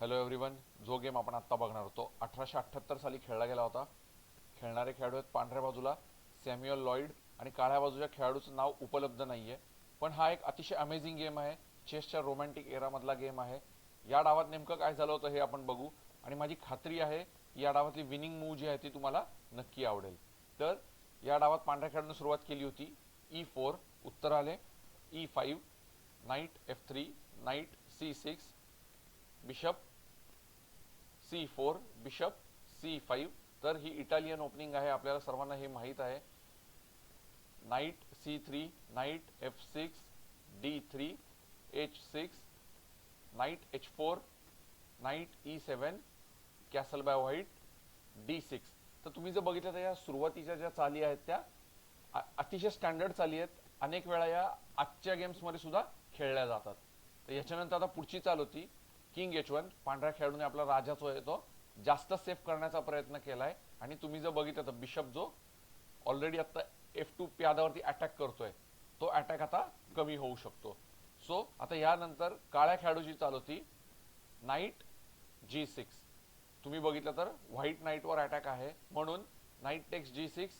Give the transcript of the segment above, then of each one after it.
Hello everyone जो game आपण आत्ता बघणार होतो. अठराशे अठ्ठ्याहत्तर साली खेळला गेला होता. खेळणारे खेळाडू आहेत पांढऱ्या बाजूला सॅम्युअल लॉईड आणि काळ्या बाजूच्या खेळाडूचं नाव उपलब्ध नाही आहे पण हा एक अतिशय अमेझिंग गेम आहे. चेसच्या रोमॅन्टिक एरामधला गेम आहे. या डावात नेमकं काय झालं होतं हे आपण बघू. आणि माझी खात्री आहे की या डावातली विनिंग मूव जी आहे ती तुम्हाला नक्की आवडेल. तर या डावात पांढऱ्या खेळाडूने सुरुवात केली होती. E ई फोर उत्तर आले. E five knight F three knight C six bishop C four bishop C five तर ही इटालियन ओपनिंग आहे. आपल्याला सर्वांना हे माहीत आहे. Knight C three knight F six D three H six knight H four knight E seven castle by white D six तर तुम्ही जर बघितलं तर या सुरुवातीच्या ज्या चाली आहेत त्या अतिशय स्टँडर्ड चाली आहेत. अनेक वेळा या आजच्या गेम्समध्ये सुद्धा खेळल्या जातात. तर याच्यानंतर आता पुढची चाल होती. किंग एच वन पांढऱ्या खेळाडूने आपला राजा जो आहे तो जास्त सेफ करण्याचा प्रयत्न केलाय. आणि तुम्ही जर बघितलं तर बिशप जो ऑलरेडी आता एफ टू प्यादावरती अटॅक करतोय तो अटॅक आता कमी होऊ शकतो. सो आता यानंतर काळ्या खेळाडूची चाल होती नाईट जी सिक्स तुम्ही बघितलं तर व्हाईट नाईटवर अटॅक आहे. म्हणून knight takes G six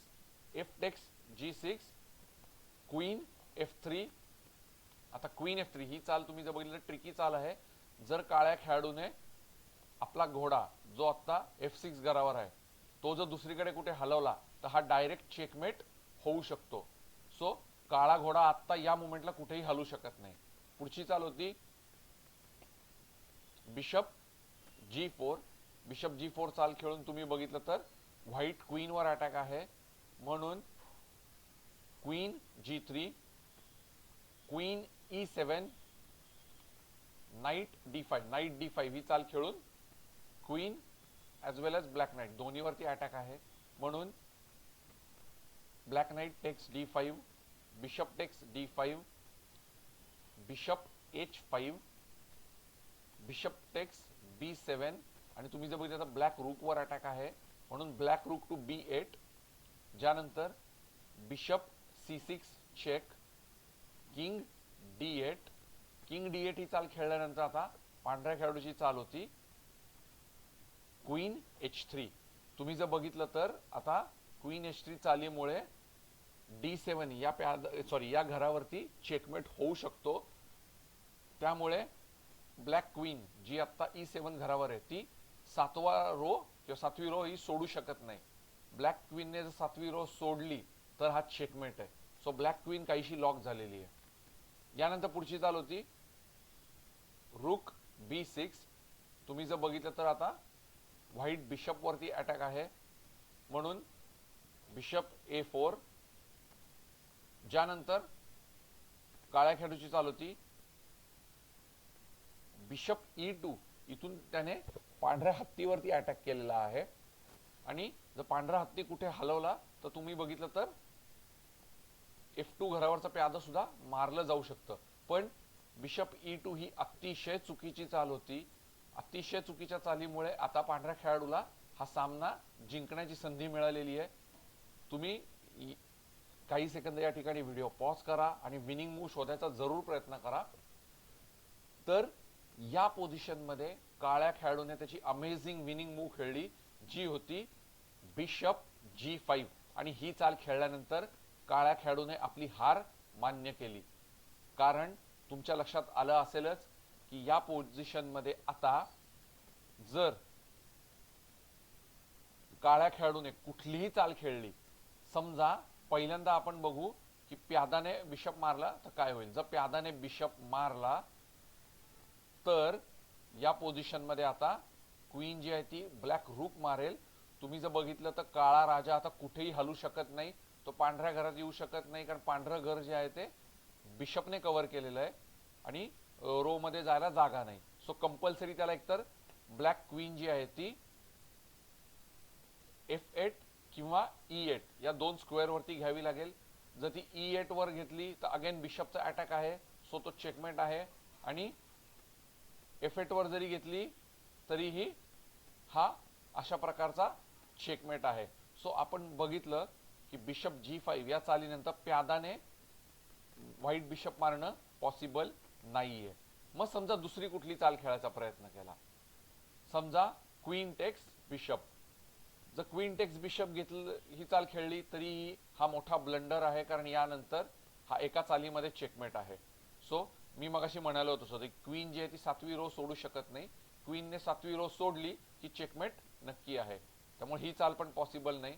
F takes G six queen F three आता क्वीन एफ थ्री ही चाल तुम्ही जर बघितलं ट्रिकी चाल आहे. जर काळ्या खेळाडूने आपला घोडा जो आत्ता एफ सिक्स गरावर आहे तो जर दुसरीकडे कुठे हलवला तर हा डायरेक्ट चेकमेट होऊ शकतो. सो काळा घोडा आत्ता या मुमेंटला कुठेही हलू शकत नाही. पुढची चाल होती bishop G four bishop G four चाल खेळून तुम्ही बघितलं तर व्हाईट क्वीनवर अटॅक आहे. म्हणून queen G three queen E seven knight D five knight D five ही चाल खेळून queen as well as black knight दोन्हीवरती attack आहे. म्हणून black knight takes D five bishop takes D five bishop H five bishop takes B seven आणि तुम्ही जर बघितलं तर black रूकवर attack आहे. म्हणून black rook to B eight ज्यानंतर bishop C six check king D eight king D eight ही चाल खेळल्यानंतर आता पांढऱ्या खेळाडूची चाल होती. Queen H three. तुम्ही जर बघितलं तर आता क्वीन एच थ्री चालीमुळे डी सेवन या प्याद सॉरी या घरावरती चेकमेट होऊ शकतो. त्यामुळे ब्लॅक क्वीन जी आता ई सेवन घरावर आहे ती सातवा रो किंवा सातवी रो ही सोडू शकत नाही. ब्लॅक क्वीनने जर सातवी रो सोडली तर हा चेकमेट आहे. सो ब्लॅक क्वीन काहीशी लॉक झालेली आहे. यानंतर पुढची चाल होती. रुक बी सिक्स तुम्ही जर बघितलं तर आता व्हाईट बिशप वरती अटॅक आहे. म्हणून बिशप ए फोर ज्यानंतर काळ्या खेळूची चालू होती. बिशप ई टू इथून त्याने पांढऱ्या हत्तीवरती अटॅक केलेला आहे. आणि जर पांढरा हत्ती कुठे हलवला तर तुम्ही बघितलं तर एफ टू घरावरचा प्यादा सुद्धा मारलं जाऊ शकतं. पण बिशप ई टू ही अतिशय चुकीची चाल होती. अतिशय चुकीच्या चालीमुळे आता पांढऱ्या खेळाडूला हा सामना जिंकण्याची संधी मिळालेली आहे. तुम्ही काही सेकंद या ठिकाणी व्हिडिओ पॉज करा आणि विनिंग मूव शोधायचा जरूर प्रयत्न करा. तर या पोझिशनमध्ये काळ्या खेळाडूने त्याची अमेझिंग विनिंग मूव खेळली जी होती बिशप जी फाईव्ह आणि ही चाल खेळल्यानंतर काळ्या खेळाडूने आपली हार मान्य केली. कारण तुमच्या लक्षात आलं असेलच की या पोझिशनमध्ये आता जर काळ्या खेळाडूने कुठलीही चाल खेळली समजा पहिल्यांदा आपण बघू की प्यादाने बिशप मारला तर काय होईल? जर प्यादाने बिशप मारला तर या पोझिशनमध्ये आता क्वीन जी आहे ती ब्लॅक रूक मारेल. तुम्ही जर बघितलं तर काळा राजा आता कुठेही हलू शकत नाही तो पांढऱ्या घरात येऊ शकत नाही कारण पांढरं घर जे आहे ते बिशपने कव्हर केलेलं आहे. आणि रो मध्ये जायला जागा नाही. सो कंपल्सरी त्याला एकतर ब्लॅक क्वीन जी आहे ती एफ एट किंवा e ई एट या दोन स्क्वेअर वरती घ्यावी लागेल. जर ती e ई एट वर घेतली तर अगेन बिशपचा अटॅक आहे. सो तो चेकमेंट आहे. आणि एफ एट वर जरी घेतली तरीही हा अशा प्रकारचा चेकमेट आहे. सो आपण बघितलं की बिशप जी फाईव्ह या चालीनंतर प्यादाने व्हाईट बिशप मारणं पॉसिबल नाहीये. मग समजा दुसरी कुठली चाल खेळायचा प्रयत्न केला. समजा क्वीन टेक्स बिशप जर क्वीन टेक्स बिशप घेतलं ही चाल खेळली तरी हा मोठा ब्लंडर आहे कारण यानंतर हा एका चालीमध्ये चेकमेट आहे. सो मी मगाशी म्हणालो होतो सो क्वीन जी आहे ती सातवी रो सोडू शकत नाही. क्वीनने सातवी रो सोडली की चेकमेट नक्की आहे. त्यामुळे ही चाल पण पॉसिबल नाही.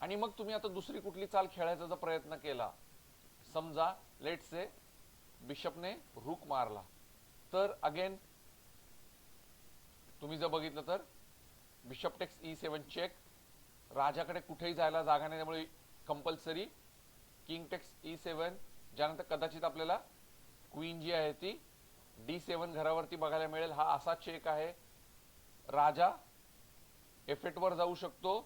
आणि मग तुम्ही आता दुसरी कुठली चाल खेळायचा जर प्रयत्न केला समजा लेट से बिशपने रुक मारला. तर अगेन तुम्ही जर बघितलं तर bishop takes E seven check राजाकडे कुठेही जायला जागा नाही त्यामुळे compulsory king takes E seven ज्यानंतर कदाचित आपल्याला क्वीन जी आहे ती डी सेवन घरावरती बघायला मिळेल. हा असा चेक आहे. राजा एफ वर जाऊ शकतो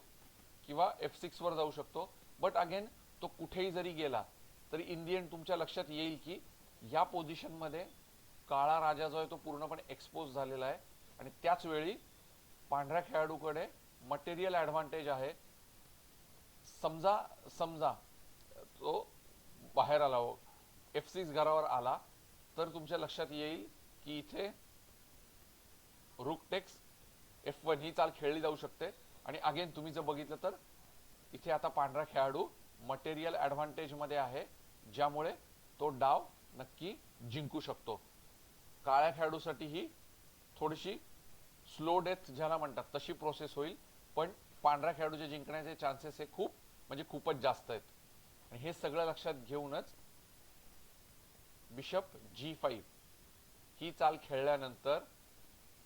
किंवा एफ सिक्स वर जाऊ शकतो. बट अगेन तो कुठेही जरी गेला तरी इंडियन तुमच्या लक्षात येईल की या पोझिशनमध्ये काळा राजा जो आहे तो पूर्णपणे एक्सपोज झालेला आहे. आणि त्याच वेळी पांढऱ्या खेळाडूकडे मटेरियल ॲडव्हान्टेज आहे. समजा समजा तो बाहेर आला हो, एफ सिक्स घरावर आला तर तुमच्या लक्षात येईल की इथे रुकटेक्स एफ वन ही चाल खेळली जाऊ शकते. आणि अगेन तुम्ही जर बघितलं तर इथे आता पांढरा खेळाडू मटेरियल ॲडव्हान्टेजमध्ये आहे ज्यामुळे तो डाव नक्की जिंकू शकतो. काळ्या खेळाडूसाठी ही थोडीशी स्लो डेथ ज्याला म्हणतात तशी प्रोसेस होईल पण पांढऱ्या खेळाडूचे जिंकण्याचे चान्सेस हे खूप म्हणजे खूपच जास्त आहेत. आणि हे सगळं लक्षात घेऊनच बिशप जी फाईव्ह ही चाल खेळल्यानंतर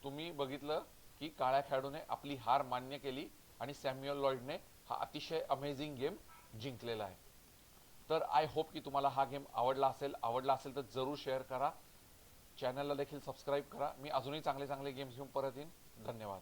तुम्ही बघितलं की काळ्या खेळाडूने आपली हार मान्य केली आणि सॅम्युअल लॉइडने हा अतिशय अमेझिंग गेम जिंकलेला आहे. तर आय होप की तुम्हाला हा गेम आवडला असेल. आवडला असेल तर जरूर शेअर करा. चॅनलला देखील सबस्क्राईब करा. मी अजूनही चांगले चांगले गेम्स घेऊन परत येईन. धन्यवाद.